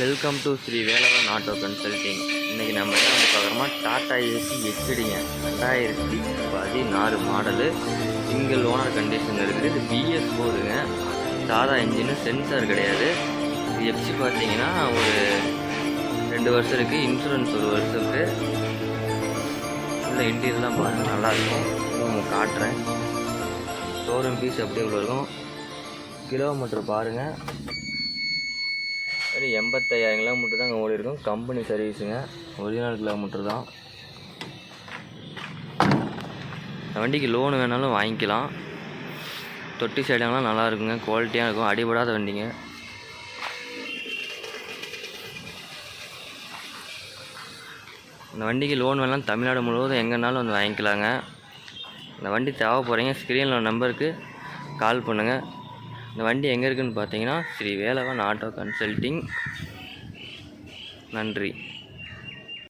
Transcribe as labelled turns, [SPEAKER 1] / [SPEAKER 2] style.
[SPEAKER 1] Welcome to Sri Velavan auto consulting இன்றைக்கி நம்ம என்ன வந்து பார்க்குறோமா டாடா ஏசி ஹெச்டிங்க ரெண்டாயிரத்தி பதினாறு மாடலு சிங்கிள் ஓனர் கண்டிஷன் இருக்குது. இது பிஎஸ் போதுங்க சாதா இன்ஜினு சென்சார் கிடையாது. இது எஃப்சி பார்த்தீங்கன்னா ஒரு ரெண்டு வருஷம் இருக்குது இன்சூரன்ஸ் ஒரு வருஷம் இருக்குது உள்ள இன்டீரியர்லாம் பாருங்கள் நல்லாயிருக்கும் உங்களுக்கு காட்டுறேன். ஷோரூம் பீஸ் எப்படி இவ்வளோ இருக்கும்? கிலோமீட்டர் பாருங்கள் சரி எண்பத்தையாயிரம் கிலோமீட்டர் தான் ஓடி இருக்கும். கம்பெனி சர்வீஸுங்க. ஒரிஜினல் கிலோமீட்டர் தான். வண்டிக்கு லோனு வேணாலும் வாங்கிக்கலாம். தொட்டி சைடெல்லாம் நல்லா இருக்குங்க. குவாலிட்டியாக இருக்கும். அடிபடாத வண்டிங்க. இந்த வண்டிக்கு லோன் வேணாலும் தமிழ்நாடு முழுவதும் எங்கேனாலும் வந்து வாங்கிக்கலாங்க. இந்த வண்டி தேவைப்படுறீங்க ஸ்க்ரீனில் நம்பருக்கு கால் பண்ணுங்கள் இந்த வண்டி எங்கே இருக்குதுன்னு பார்த்தீங்கன்னா ஸ்ரீ வேலவன் ஆட்டோ கன்சல்ட்டிங் நன்றி.